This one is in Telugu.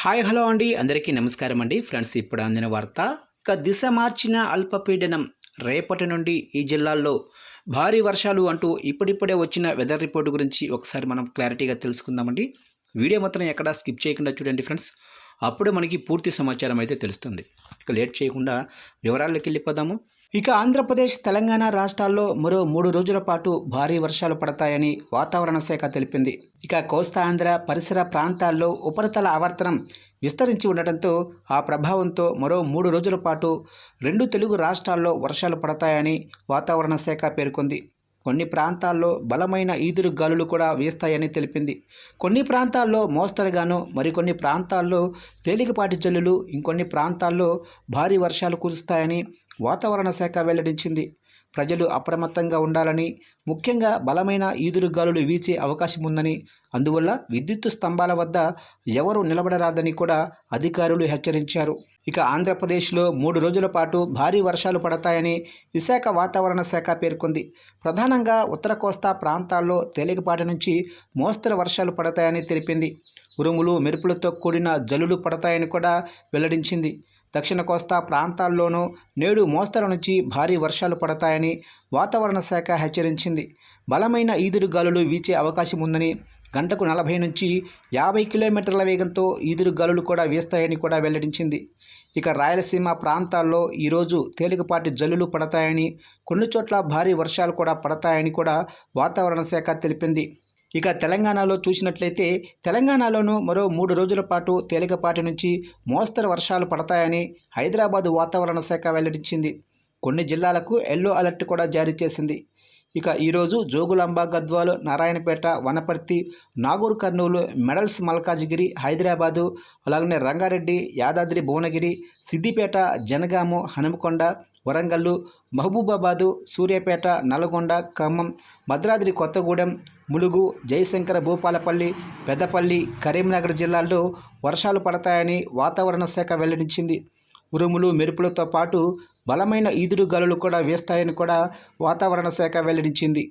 హాయ్ హలో అండి. అందరికీ నమస్కారం అండి. ఫ్రెండ్స్ ఇప్పుడు అందిన వార్త ఇక దిశ మార్చిన అల్పపీడనం. రేపటి నుండి ఈ జిల్లాల్లో భారీ వర్షాలు అంటూ ఇప్పుడిప్పుడే వచ్చిన వెదర్ రిపోర్ట్ గురించి ఒకసారి మనం క్లారిటీగా తెలుసుకుందామండి. వీడియో మొత్తం ఎక్కడా స్కిప్ చేయకుండా చూడండి ఫ్రెండ్స్. అప్పుడు మనకి పూర్తి సమాచారం అయితే తెలుస్తుంది. ఇక లేట్ చేయకుండా వివరాల్లోకి వెళ్ళిపోదాము. ఇక ఆంధ్రప్రదేశ్ తెలంగాణ రాష్ట్రాల్లో మరో మూడు రోజుల పాటు భారీ వర్షాలు పడతాయని వాతావరణ శాఖ తెలిపింది. ఇక కోస్తా ఆంధ్ర పరిసర ప్రాంతాల్లో ఉపరితల ఆవర్తనం విస్తరించి ఉండటంతో ఆ ప్రభావంతో మరో మూడు రోజుల పాటు రెండు తెలుగు రాష్ట్రాల్లో వర్షాలు పడతాయని వాతావరణ శాఖ పేర్కొంది. కొన్ని ప్రాంతాల్లో బలమైన ఈదురు గాలులు కూడా వీస్తాయని తెలిపింది. కొన్ని ప్రాంతాల్లో మోస్తరుగాను మరికొన్ని ప్రాంతాల్లో తేలికపాటి జల్లులు ఇంకొన్ని ప్రాంతాల్లో భారీ వర్షాలు కురుస్తాయని వాతావరణ శాఖ వెల్లడించింది. ప్రజలు అప్రమత్తంగా ఉండాలని ముఖ్యంగా బలమైన ఈదురు గాలులు వీచే అవకాశం ఉందని అందువల్ల విద్యుత్తు స్తంభాల వద్ద ఎవరూ నిలబడరాదని కూడా అధికారులు హెచ్చరించారు. ఇక ఆంధ్రప్రదేశ్లో మూడు రోజుల పాటు భారీ వర్షాలు పడతాయని విశాఖ వాతావరణ శాఖ పేర్కొంది. ప్రధానంగా ఉత్తర కోస్తా ప్రాంతాల్లో తేలికపాటి నుంచి మోస్తరు వర్షాలు పడతాయని తెలిపింది. ఉరుములు మెరుపులతో కూడిన జల్లులు పడతాయని కూడా వెల్లడించింది. దక్షిణ కోస్తా ప్రాంతాల్లోనూ నేడు మోస్తరు నుంచి భారీ వర్షాలు పడతాయని వాతావరణ శాఖ హెచ్చరించింది. బలమైన ఈదురు గాలులు వీచే అవకాశం ఉందని గంటకు నలభై నుంచి యాభై కిలోమీటర్ల వేగంతో ఈదురు గాలులు కూడా వీస్తాయని కూడా వెల్లడించింది. ఇక రాయలసీమ ప్రాంతాల్లో ఈరోజు తేలికపాటి జల్లులు పడతాయని కొన్ని చోట్ల భారీ వర్షాలు కూడా పడతాయని కూడా వాతావరణ శాఖ తెలిపింది. ఇక తెలంగాణలో చూసినట్లయితే తెలంగాణలోనూ మరో మూడు రోజుల పాటు తేలికపాటి నుంచి మోస్తరు వర్షాలు పడతాయని హైదరాబాద్ వాతావరణ శాఖ వెల్లడించింది. కొన్ని జిల్లాలకు ఎల్లో అలర్ట్ కూడా జారీ చేసింది. ఇక ఈరోజు జోగులాంబ గద్వాలు నారాయణపేట వనపర్తి నాగూర్ కర్నూలు మెడల్స్ మల్కాజ్గిరి హైదరాబాదు అలాగనే రంగారెడ్డి యాదాద్రి భువనగిరి సిద్దిపేట జనగాము హనుమకొండ వరంగల్లు మహబూబాబాదు సూర్యాపేట నల్గొండ ఖమ్మం భద్రాద్రి కొత్తగూడెం ములుగు జయశంకర భూపాలపల్లి పెద్దపల్లి కరీంనగర్ జిల్లాల్లో వర్షాలు పడతాయని వాతావరణ శాఖ వెల్లడించింది. ఉరుములు మెరుపులతో పాటు బలమైన ఈదురు గాలులు కూడా వీస్తాయని కూడా వాతావరణ శాఖ వెల్లడించింది.